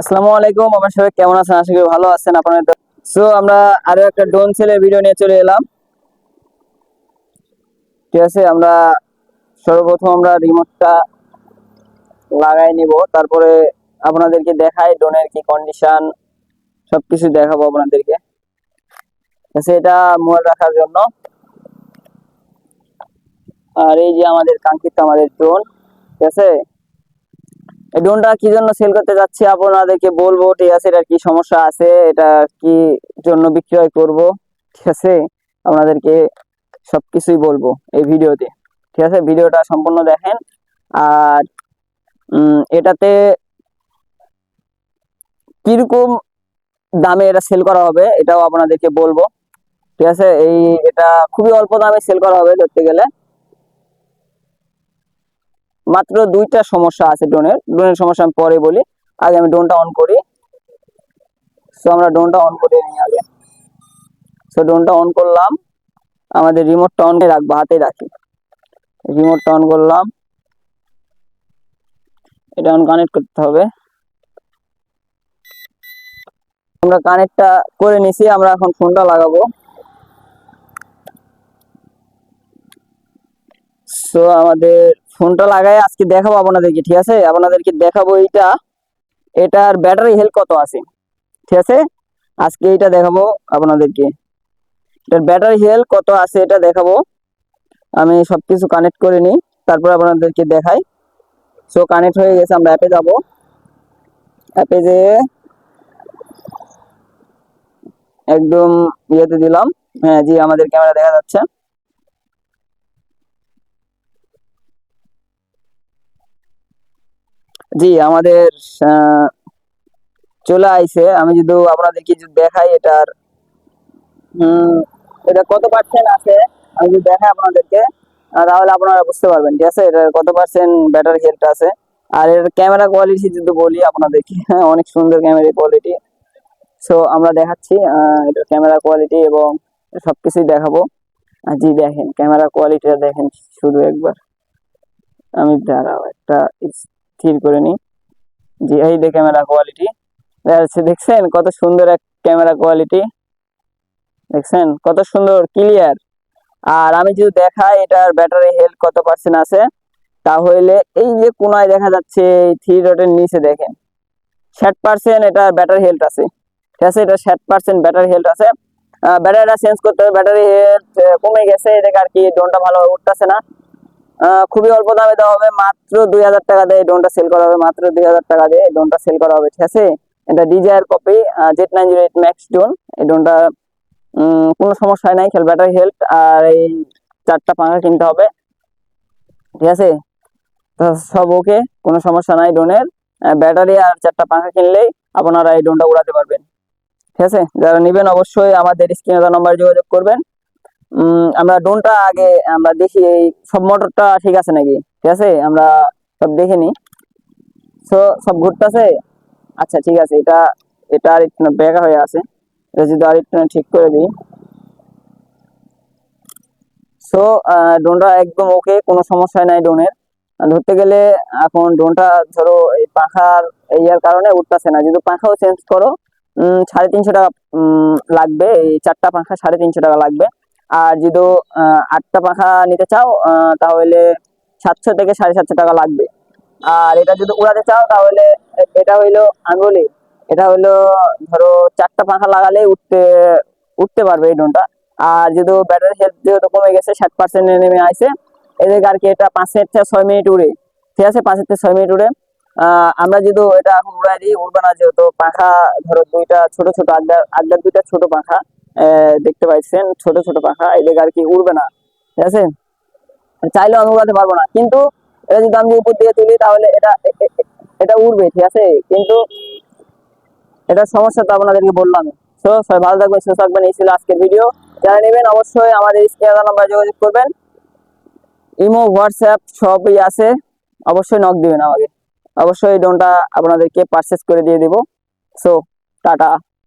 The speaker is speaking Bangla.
আসসালামু আলাইকুম, আমার সবাই কেমন আছেন? আশা করি ভালো আছেন, আপনাদের সো আমরা আরও একটা ভিডিও নিয়ে চলে এলাম। ঠিক আছে, আমরা সর্বপ্রথম আমরা রিমোটটা লাগাই নিব, তারপরে আপনাদেরকে দেখাই ড্রোনের কি কন্ডিশন সবকিছু দেখাবো আপনাদেরকে। আছে, এটা মোবাইল রাখার জন্য। আর এই যে আমাদের কাঙ্ক্ষিত আমাদের ড্রোন ঠিক আছে? এই ড্রোনটা কি জন্য সেল করতে যাচ্ছি আপনাদেরকে বলব, ঠিক আছে? এটার কি সমস্যা আছে? এটা কি জন্য বিক্রয় করব? ঠিক আছে? আপনাদেরকে সবকিছুই বলব এই ভিডিওতে। ঠিক আছে? ভিডিওটা সম্পূর্ণ দেখেন। আর এটাতে কীরকম দামে এটা সেল করা হবে, এটাও আপনাদেরকে বলব। ঠিক আছে? এই, এটা খুবই অল্প দামে সেল করা হবে ধরতে গেলে। মাত্র দুইটা সমস্যা আছে ড্রোনের। ড্রোনের সমস্যা আমি পরে বলি। আগে আমি ড্রোনটা অন করি। সো আমরা ড্রোনটা অন করে নিই আগে। সো ড্রোনটা অন করলাম। আমাদের রিমোটটা অন করে রাখব, হাতে রাখি। রিমোটটা অন করলাম। এটা অন কানেক্ট করতে হবে। আমরা কানেক্টটা করে নিছি, আমরা এখন ফোনটা লাগাবো। সো আমাদের ফোনটা লাগাই আজকে দেখাবো আপনাদেরকে, ঠিক আছে? আপনাদেরকে দেখাবো এইটা। এটার ব্যাটারি হেলথ কত আছে? ঠিক আছে? আজকে এটা দেখাবো আপনাদেরকে। এটার ব্যাটারি হেলথ কত আছে এটা দেখাবো। আমি সব কিছু কানেক্ট করে নিই, তারপর আপনাদেরকে দেখাই। সো কানেক্ট হয়ে গেছে, আমরা অ্যাপে যাব। অ্যাপে যেয়ে একদম ইয়েতে দিলাম। হ্যাঁ জি, আমাদের ক্যামেরা দেখা যাচ্ছে। জি আমাদের চলে আইছে। আমি যদি আপনাদেরকে যদি দেখাই এটার এটা কত পার্সেন্ট আছে? আমি যদি দেখাই আপনাদেরকে তাহলে আপনারা বুঝতে পারবেন ঠিক আছে? এটার কত পার্সেন্ট ব্যাটারি হেলথ আছে? আর এর ক্যামেরা কোয়ালিটি যদি বলি আপনাদেরকে হ্যাঁ, অনেক সুন্দর ক্যামেরা কোয়ালিটি সো আমরা দেখাচ্ছি এটার ক্যামেরা কোয়ালিটি এবং সবকিছুই দেখাবো। জি দেখেন ক্যামেরা কোয়ালিটিটা দেখেন শুধু একবার। আমি দাঁড়াও একটা স্থির করে নিই জি এই যে ক্যামেরা কোয়ালিটি দেখছেন কত সুন্দর এক ক্যামেরা কোয়ালিটি দেখছেন? কত সুন্দর ক্লিয়ার আর আমি যদি দেখাই এটার ব্যাটারি হেলথ কত পার্সেন্ট আছে, তাহলে এই যে কোনায় দেখা যাচ্ছে, এই থ্রি ডটের নিচে দেখেন। ষাট পার্সেন্ট এটার ব্যাটারি হেলথ আছে। ঠিক আছে? এটা ষাট পার্সেন্ট ব্যাটারি হেলথ আছে। ব্যাটারিটা চেঞ্জ করতে হবে। ব্যাটারি হেলথ কমে গেছে। এদিকে আর কি ড্রোনটা ভালো উঠতেছে না। খুবই অল্প দামে দেওয়া হবে। মাত্র দুই হাজার টাকা দিয়ে ড্রোনটা সেল করা হবে। মাত্র দুই হাজার টাকা দিয়ে ড্রোনটা সেল করা হবে, ঠিক আছে? এটা desire copy jet nine zero eight max drone এই ড্রোনটা কোনো সমস্যা নাই, খেল ব্যাটারি হেলথ আর এই চারটা পাখা কিনতে হবে, ঠিক আছে? সব ওকে কোনো সমস্যা নাই ড্রোনের ব্যাটারি আর চারটা পাখা কিনলেই আপনারা এই ড্রোনটা উড়াতে পারবেন, ঠিক আছে? যারা নেবেন অবশ্যই আমাদের স্ক্রিনে নাম্বার যোগাযোগ করবেন। আমরা ড্রোনটা আগে আমরা দেখি এই সব মোটরটা ঠিক আছে নাকি? ঠিক আছে? আমরা সব দেখে নিই। সো সব ঘুরতেছে? আচ্ছা ঠিক আছে। এটা এটা আর একটু বেকা হয়ে আছে। এটা যদি আর একটু ঠিক করে দিই। সো ড্রোনটা একদম ওকে কোনো সমস্যা নাই ড্রোনের। ধরতে গেলে এখন ড্রোনটা ধরো এই পাখার ইয়ার কারণে উঠতেছে না। যদি পাখাও চেঞ্জ করো সাড়ে তিনশো টাকা লাগবে। এই চারটা পাখা সাড়ে তিনশো টাকা লাগবে। আর যদি আটটা পাখা নিতে চাও তাহলে সাতশো থেকে সাড়ে সাতশো টাকা লাগবে। আর এটা যদি উড়াতে চাও, তাহলে এটা হইল আঙ্গুলি এটা হইল, ধরো, চারটা পাখা লাগালে উঠতে উঠতে পারবে এই ড্রোনটা। আর যদি ব্যাটারি হেলথ যেহেতু কমে গেছে, ষাট পার্সেন্ট নেমে আসে এদিকে আর কি এটা পাঁচ মিনিট থেকে ছয় মিনিট উড়ে। ঠিক আছে পাঁচ থেকে ছয় মিনিট উড়ে। আমরা যদি এটা এখন উড়াই দিই, উড়বে না যেহেতু পাখা, ধরো, দুইটা ছোট ছোট আড্ডার আড্ডার দুইটা ছোট পাখা। দেখতে পাইছেন, ছোট ছোট পাখা এদিকে আর কি উড়বে না, ঠিক আছে? চাইলেও আমি উড়াতে পারব না, কিন্তু এটা যদি আমি উপর দিয়ে তুলি, তাহলে এটা এটা উড়বে, ঠিক আছে? কিন্তু এটার সমস্যা তো আপনাদেরকে বললাম। তো সবাই ভালো থাকবেন, সুস্থ থাকবেন, এই ছিল আজকের ভিডিও যারা নেবেন, অবশ্যই আমাদের স্ক্রিনে নাম্বার যোগাযোগ করবেন। ইমো, হোয়াটসঅ্যাপ, সবই আছে। অবশ্যই নক দিবেন আমাকে। অবশ্যই ডোনটা আপনাদেরকে পারচেস করে দিয়ে দিব। So tata.